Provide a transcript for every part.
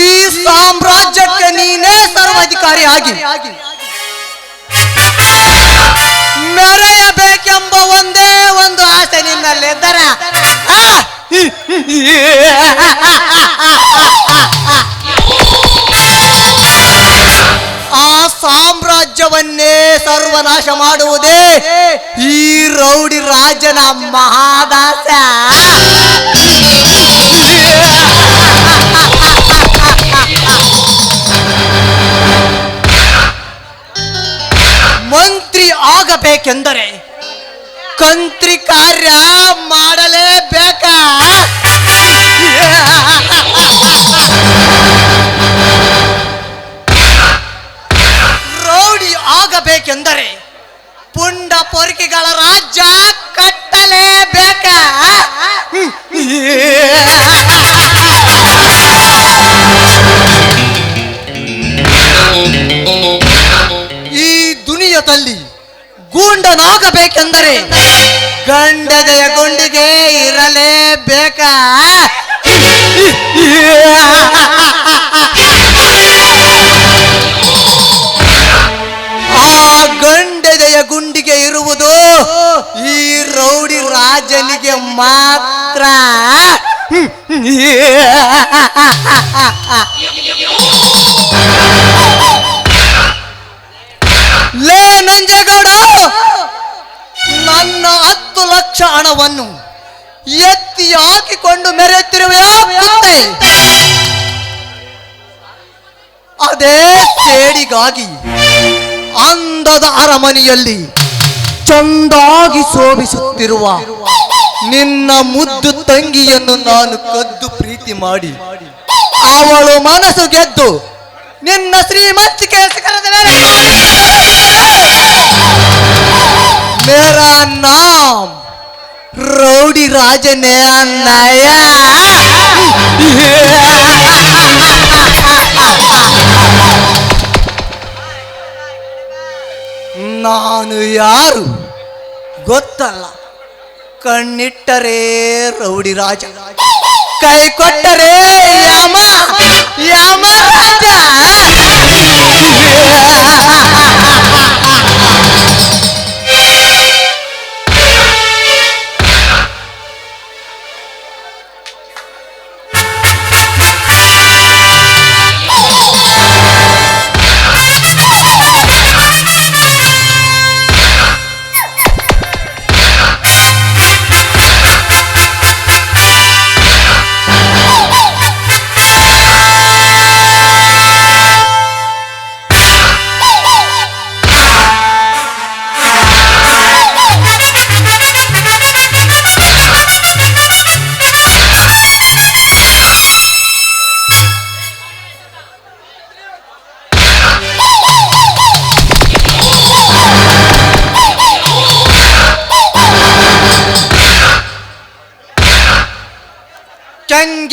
ಈ ಸಾಮ್ರಾಜ್ಯಕ್ಕೆ ನೀನೇ ಸರ್ವಾಧಿಕಾರಿ ಆಗಿ. ಮೆರೆಯಬೇಕೆಂಬ ಒಂದೇ ಒಂದು ಆಸೆ ನಿನ್ನಲ್ಲಿದ್ದರ ಸರ್ವನಾಶ ಮಾಡುವುದೇ ಈ ರೌಡಿ ರಾಜನ ಮಹಾದಾಸ. ಮಂತ್ರಿ ಆಗಬೇಕೆಂದರೆ ಕಂತ್ರಿ ಕಾರ್ಯ ಮಾಡಲೇಬೇಕ. ದುನಿಯದಲ್ಲಿ ಗೂಂಡನಾಗಬೇಕೆಂದರೆ ಗಂಡದೆಯ ಗುಂಡಿಗೆ ಇರಲೇಬೇಕ? ಆ ಗುಂಡಿಗೆ ಇರುವುದು ಈ ರೌಡಿ ರಾಜನಿಗೆ ಮಾತ್ರ. ಲೇ ನಂಜೇಗೌಡ ನನ್ನ ಹತ್ತು ಲಕ್ಷ ಹಣವನ್ನು ಎತ್ತಿ ಹಾಕಿಕೊಂಡು ಮೆರೆಯುತ್ತಿರುವೆಯಾ? ಅದೇ ಸೇಡಿಗಾಗಿ ಅಂದದ ಅರಮನೆಯಲ್ಲಿ ಚಂದಾಗಿ ಶೋಭಿಸುತ್ತಿರುವ ನಿನ್ನ ಮುದ್ದು ತಂಗಿಯನ್ನು ನಾನು ಕದ್ದು ಪ್ರೀತಿ ಮಾಡಿ ಅವಳು ಮನಸ್ಸು ಗೆದ್ದು ನಿನ್ನ ಶ್ರೀಮಂತ ಶಿಖರದ ಮೇಲೆ ಮೇರಾ ನಾಮ್ ರೌಡಿ ರಾಜನೇ ಅನ್ನಯ್ಯ ನಾನು ಯಾರು ಗೊತ್ತಲ್ಲ. ಕಣ್ಣಿಟ್ಟರೆ ರೌಡಿ ರಾಜ. ಕೈ ಕೊಟ್ಟರೆ ಯಮ. ಯಮ ರಾಜ. 啊啊啊。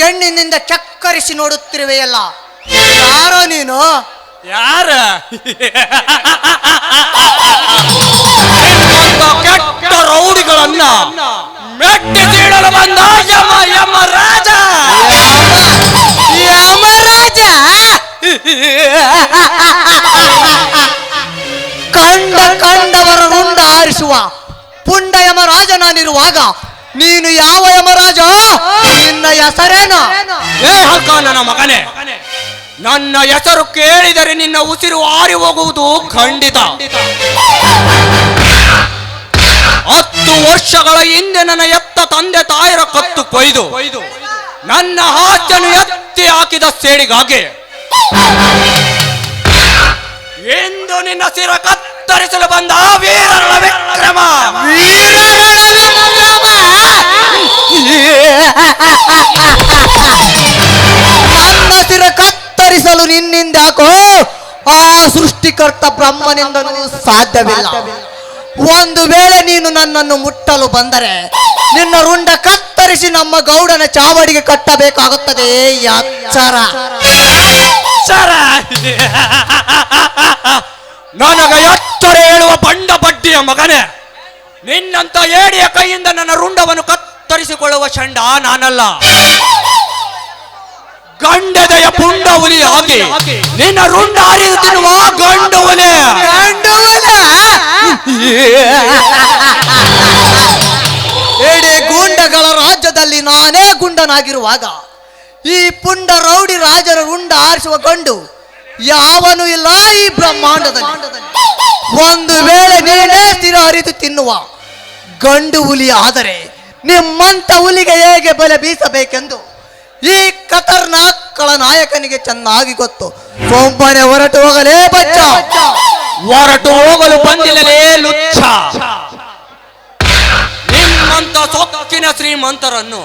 ಕೆಂಗೆಣ್ಣಿನಿಂದ ಚಕ್ಕರಿಸಿ ನೋಡುತ್ತಿರುವೆಯಲ್ಲ? ಯಾರೋ ನೀನು? ಯಾರ? ಕೆಟ್ಟ ರೌಡಿಗಳನ್ನ ಮೆಟ್ಟಿ ತೀಡಲು ಬಂದ ಯಮ ಯಮ ರಾಜ ಯಮ ರಾಜ ಕಂಡ ಕಂಡವರ ರುಂಡ ಆರಿಸುವ ಪುಂಡ ಯಮ ರಾಜ ನಾನಿರುವಾಗ ನೀನು ಯಾವ ಯಮರಾಜ? ನಿನ್ನ ಹೆಸರೇನು? ಏ ನನ್ನ ಮಗನೇ. ನನ್ನ ಹೆಸರು ಕೇಳಿದರೆ ನಿನ್ನ ಉಸಿರು ಆರಿ ಹೋಗುವುದು ಖಂಡಿತ. ಹತ್ತು ವರ್ಷಗಳ ಹಿಂದೆ ನನ್ನ ಎತ್ತ ತಂದೆ ತಾಯರ ಕತ್ತು ಕೊಯ್ದು. ನನ್ನ ಹಾಜನ್ನು ಎತ್ತಿ ಹಾಕಿದ ಸೇಡಿಗಾಗಿ. ಎಂದು ನಿನ್ನ ಸಿರ ಕತ್ತರಿಸಲು ಬಂದ ವೀರ ವಿಕ್ರಮ. ನನ್ನ ಸಿರ ಕತ್ತರಿಸಲು ನಿನ್ನಿಂದ ಯಾಕೋ ಆ ಸೃಷ್ಟಿಕರ್ತ ಬ್ರಹ್ಮನಿಂದಲೂ ಸಾಧ್ಯವಿಲ್ಲ. ಒಂದು ವೇಳೆ ನೀನು ನನ್ನನ್ನು ಮುಟ್ಟಲು ಬಂದರೆ, ನಿನ್ನ ರುಂಡ ಕತ್ತರಿಸಿ ನಮ್ಮ ಗೌಡನ ಚಾವಡಿಗೆ ಕಟ್ಟಬೇಕಾಗುತ್ತದೆ. ಯಾಚರ ನನಗ ಎತ್ತರ ಹೇಳುವ ಬಂಡ ಬಡ್ಡಿಯ ಮಗನೇ, ನಿನ್ನಂತ ಏಡಿಯ ಕೈಯಿಂದ ನನ್ನ ರುಂಡವನ್ನು ಕತ್ತರಿಸಿಕೊಳ್ಳುವ ಚಂಡ ನಾನಲ್ಲ. ಗಂಡದೆಯ ಪುಂಡ ಹುಲಿ ಹಾಗೆ. ನಿನ್ನ ರುಂಡ ಹರಿದು ತಿನ್ನುವ ಗಂಡು ಹುಲಿ. ಗಂಡುವನ ಇಡೀ ಗುಂಡಗಳ ರಾಜ್ಯದಲ್ಲಿ ನಾನೇ ಗುಂಡನಾಗಿರುವಾಗ ಈ ಪುಂಡ ರೌಡಿ ರಾಜರ ರುಂಡ ಆರಿಸುವ ಗಂಡು ಯಾವನು ಇಲ್ಲ ಈ ಬ್ರಹ್ಮಾಂಡದಲ್ಲಿ. ಒಂದು ವೇಳೆ ನೀನೇ ಸ್ಥಿರ ಅರಿತು ತಿನ್ನುವ ಗಂಡು ಹುಲಿ ಆದರೆ ನಿಮ್ಮಂತ ಹುಲಿಗೆ ಹೇಗೆ ಬಲೆ ಬೀಸಬೇಕೆಂದು ಈ ಖತರ್ನಾಕ್ಗಳ ನಾಯಕನಿಗೆ ಚೆನ್ನಾಗಿ ಗೊತ್ತು. ಸೋಂಬನೆ ಹೊರಟು ಹೋಗಲೇ ಬಚ್ಚ. ಹೊರಟು ಹೋಗಲು ಬಂದಿಲ್ಲಲೇ ಲುಚ್ಚ ನಿಮ್ಮಂತ ಸೊಕ್ಕಿನ ಶ್ರೀಮಂತರನ್ನು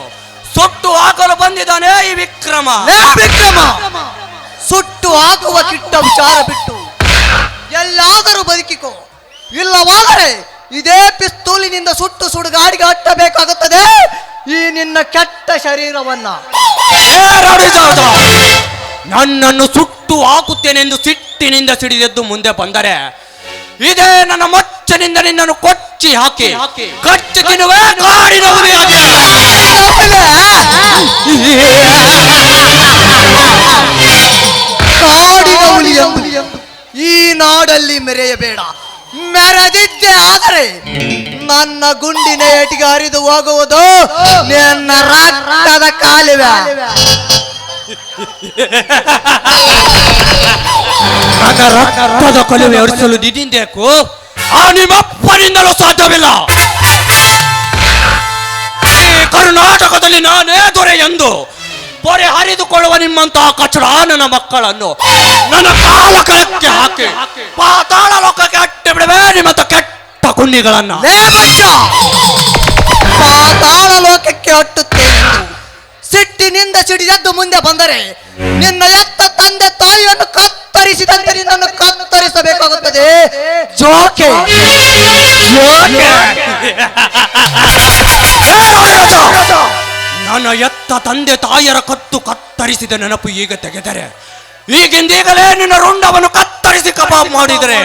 ಸುಟ್ಟು ಹಾಕಲು ಬಂದಿದ್ದಾನೆ ಈ ವಿಕ್ರಮ. ವಿಕ್ರಮ! ಸುಟ್ಟು ಹಾಕುವ ಕಿಟ್ಟ ವಿಚಾರ ಬಿಟ್ಟು ಎಲ್ಲಾದರೂ ಬದುಕಿಕೋ. ಇಲ್ಲವಾದರೆ ಇದೇ ಪಿಸ್ತೂಲಿನಿಂದ ಸುಟ್ಟು ಸುಡುಗಾಡಿಗೆ ಹಟ್ಟಬೇಕಾಗುತ್ತದೆ ಈ ನಿನ್ನ ಕೆಟ್ಟ ಶರೀರವನ್ನ! ನನ್ನನ್ನು ಸುಟ್ಟು ಹಾಕುತ್ತೇನೆಂದು ಸಿಟ್ಟಿನಿಂದ ಸಿಡಿದೆದ್ದು ಮುಂದೆ ಬಂದರೆ ಇದೇ ನನ್ನ ಮಚ್ಚನಿಂದ ನಿನ್ನನ್ನು ಕೊಚ್ಚಿ ಹಾಕಿ ಕಚ್ಚಿ ತಿನ್ನುವೆ ಕಾಡಿನ ಹುಲಿ ಈ ನಾಡಲ್ಲಿ ಮೆರೆಯಬೇಡ. ಮೆರೆದಿದ್ದೆ ಆದರೆ ನನ್ನ ಗುಂಡಿನ ಏಟಿಗೆ ಹರಿದು ಹೋಗುವುದು ನನ್ನ ರಕ್ತದ ಕಾಲುವೆ. ರಕ್ತದ ಕೊಲುವೆ ಹೊರಿಸಲು ನಿನ್ನಿಂದೇಕು? ಆ ನಿಮ್ಮಪ್ಪನಿಂದಲೂ ಸಾಧ್ಯವಿಲ್ಲ. ಈ ಕರ್ನಾಟಕದಲ್ಲಿ ನಾನೇ ದೊರೆ ಎಂದು ಬರೆ ಹರಿದುಕೊಳ್ಳುವ ನಿಮ್ಮಂತಹ ಕಚಡ ನನ್ನ ಮಕ್ಕಳನ್ನು ನನ್ನ ಕಾಲ ಕೆಳಕ್ಕೆ ಹಾಕಿ. ಪಾತಾಳ ಲೋಕಕ್ಕೆ ಅಟ್ಟಿ ಬಿಡುವೆ ನಿಮ್ಮಂತ ಕೆಟ್ಟ ಕುಂಡಿಗಳನ್ನ! ಪಾತಾಳ ಲೋಕಕ್ಕೆ ಅಟ್ಟುತ್ತೇನೆ. ಸಿಟ್ಟಿನಿಂದ ಸಿಡಿದದ್ದು ಮುಂದೆ ಬಂದರೆ ನಿನ್ನ ಎತ್ತ ತಂದೆ ತಾಯಿಯನ್ನು ಕತ್ತರಿಸಿದಂತೆ ನಿನ್ನನ್ನು ಕತ್ತರಿಸಬೇಕಾಗುತ್ತದೆ. ಜೋಕೆ! ನನ್ನ ಎತ್ತ ತಂದೆ ತಾಯಿಯರ ಕತ್ತು ಕತ್ತರಿಸಿದ ನೆನಪು ಈಗ ತೆಗೆದರೆ. ಈಗಿಂದೀಗಲೇ ನಿನ್ನ ರುಂಡವನ್ನು ಕತ್ತರಿಸಿ ಕಬಾಬ್ ಮಾಡಿದರೆ.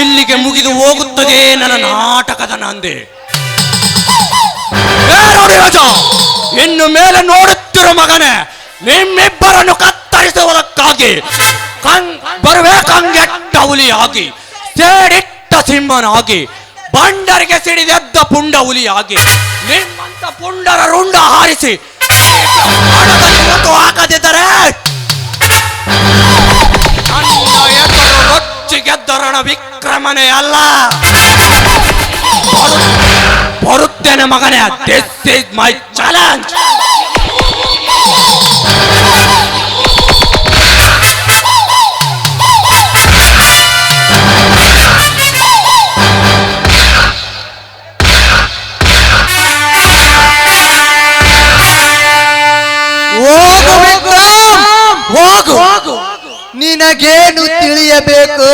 ಇಲ್ಲಿಗೆ ಮುಗಿದು ಹೋಗುತ್ತದೆ ನನ್ನ ನಾಟಕದ ನಂದೆ. ಇನ್ನು ಮೇಲೆ ನೋಡುತ್ತಿರೋ ಮಗನೇ ನಿಮ್ಮಿಬ್ಬರನ್ನು ಕತ್ತರಿಸುವುದಕ್ಕಾಗಿ ಕಂಗೆಟ್ಟ ಹುಲಿಯಾಗಿ ಸೇಡಿಟ್ಟ ಸಿಂಹನಾಗಿ ಬಂಡರಿಗೆ ಸಿಡಿದೆದ್ದ ಪುಂಡ ಹುಲಿಯಾಗಿ ನಿಮ್ಮಂತ ಪುಂಡರ ರುಂಡ ಹಾರಿಸಿ ಹಾಕದಿದ್ದರೆ ನನ್ನ ಎದುರು ರೊಚ್ಚಿ ಗೆದ್ದ ರಣ ವಿಕ್ರಮನೇ ಅಲ್ಲ. ಬರು- ಬರುತ್ತೇನೆ ಮಗನೇ ದಿಸ್ ಇಸ್ ಮೈ ಚಾಲೆಂಜ್ ನಿನಗೇನು ತಿಳಿಯಬೇಕು?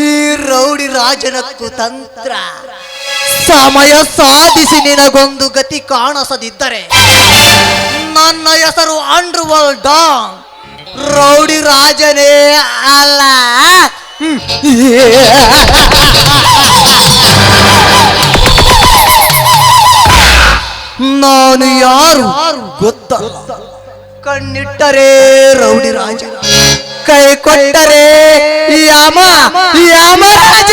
ಈ ರೌಡಿ ರಾಜನ ಕುತಂತ್ರ ಸಮಯ ಸಾಧಿಸಿ ನಿನಗೊಂದು ಗತಿ ಕಾಣಿಸದಿದ್ದರೆ ನನ್ನ ಹೆಸರು ಅಂಡರ್ ವರ್ಲ್ಡ್ ಡಾನ್ ರೌಡಿ ರಾಜನೇ ಅಲ್ಲ. ನಾನು ಯಾರು ಗೊತ್ತ ಕಣ್ಣಿಟ್ಟರೆ ರೌಡಿ ರಾಜ. ಕೈ ಕೊಟ್ಟರೆ ಯಮ ಯಮರಾಜ